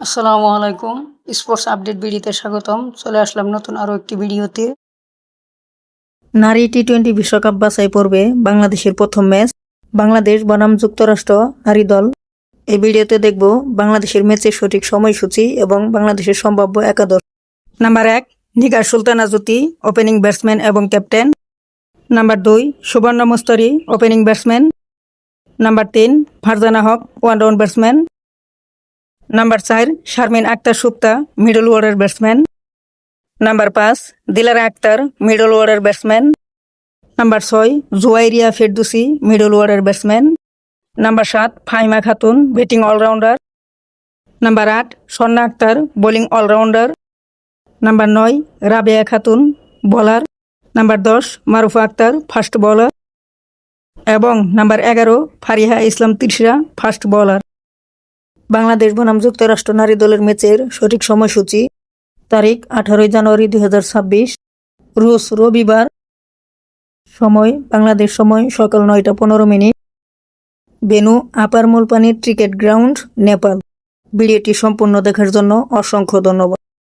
আসসালামু আলাইকুম। Sports update ভিডিওতে স্বাগতম। চলে আসলাম নতুন আরও একটি ভিডিওতে। নারী টি টোয়েন্টি বিশ্বকাপ বাছাই পর্বে বাংলাদেশের প্রথম ম্যাচ বাংলাদেশ বনাম যুক্তরাষ্ট্র নারী দল। এই ভিডিওতে দেখব বাংলাদেশের ম্যাচের সঠিক সময়সূচি এবং বাংলাদেশের সম্ভাব্য একাদশ। নাম্বার এক, নিগার সুলতানা জ্যোতি ওপেনিং ব্যাটসম্যান এবং ক্যাপ্টেন। নাম্বার দুই, Subarna Mustari, opening batsman. Number তিন, Farzana Haque one down batsman. Number চার, শারমিন আক্তার সুপ্তা মিডল ওয়ার্ডের ব্যাটসম্যান নাম্বার পাঁচ, দিলারা আক্তার মিডল ওয়ার্ডের ব্যাটসম্যান নাম্বার ছয়, জুয়াইরিয়া ফেরদুসি মিডল ওয়ার্ডের ব্যাটসম্যান নাম্বার সাত Fahima Khatun batting allrounder number আট, Sorna Akter bowling allrounder number নয়, রাবেয়া খাতুন বলার নাম্বার দশ, মারুফা আক্তার ফাস্ট বলার এবং নাম্বার এগারো, ফারিহা ইসলাম তিরসিরা ফাস্ট বোলার বাংলাদেশ বনাম যুক্তরাষ্ট্র নারী দলের ম্যাচের সঠিক সময়সূচি তারিখ আঠারোই জানুয়ারি দুই হাজার ছাব্বিশ। রুশ রবিবার সময়, বাংলাদেশ সময় সকাল নয়টা পনেরো মিনিট। বেনু আপার মূলপানির ক্রিকেট গ্রাউন্ড, নেপাল। ভিডিওটি সম্পূর্ণ দেখার জন্য অসংখ্য ধন্যবাদ।